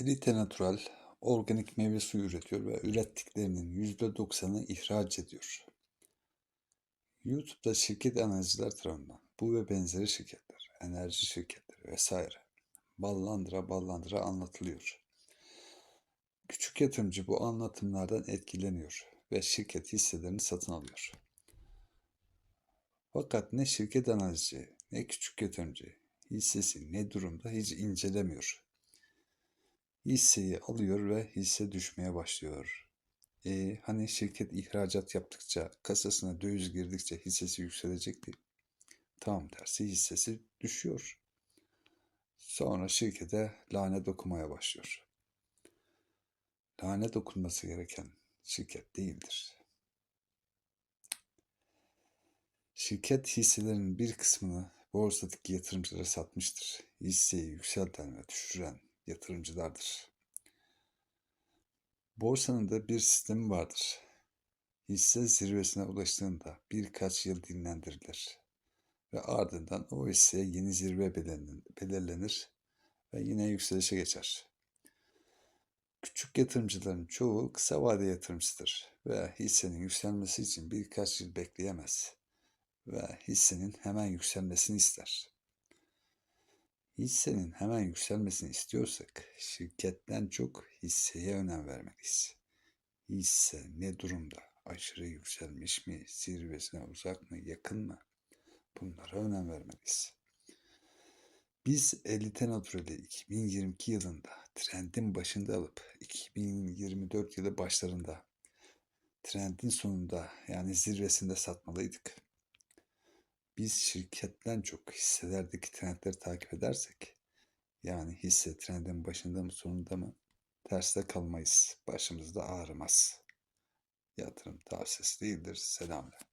Elite Natural organik meyve suyu üretiyor ve ürettiklerinin %90'ını ihraç ediyor. YouTube'da şirket analizciler tarafından bu ve benzeri şirketler, enerji şirketleri vesaire ballandıra ballandıra anlatılıyor. Küçük yatırımcı bu anlatımlardan etkileniyor ve şirket hisselerini satın alıyor. Fakat ne şirket analizci ne küçük yatırımcı hissesi ne durumda hiç incelemiyor. Hisseyi alıyor ve hisse düşmeye başlıyor. E, hani şirket ihracat yaptıkça, kasasına döviz girdikçe hissesi yükselecekti. Tam tersi hissesi düşüyor. Sonra şirkete lanet okumaya başlıyor. Lanet okunması gereken şirket değildir. Şirket hisselerinin bir kısmını borsadaki yatırımcılara satmıştır. Hisseyi yükselten ve düşüren yatırımcılardır. Borsanın da bir sistemi vardır. Hisse zirvesine ulaştığında birkaç yıl dinlendirilir ve ardından o hisseye yeni zirve belirlenir ve yine yükselişe geçer. Küçük yatırımcıların çoğu kısa vade yatırımcıdır ve hissenin yükselmesi için birkaç yıl bekleyemez ve hissenin hemen yükselmesini ister. Hissenin hemen yükselmesini istiyorsak şirketten çok hisseye önem vermeliyiz. Hisse ne durumda? Aşırı yükselmiş mi? Zirvesine uzak mı? Yakın mı? Bunlara önem vermeliyiz. Biz Elite Natural'i 2022 yılında trendin başında alıp 2024 yılı başlarında trendin sonunda yani zirvesinde satmalıydık. Biz şirketten çok hisselerdeki trendleri takip edersek yani hisse trendin başında mı sonunda mı terste kalmayız. Başımızda ağrımaz. Yatırım tavsiyesi değildir. Selamlar.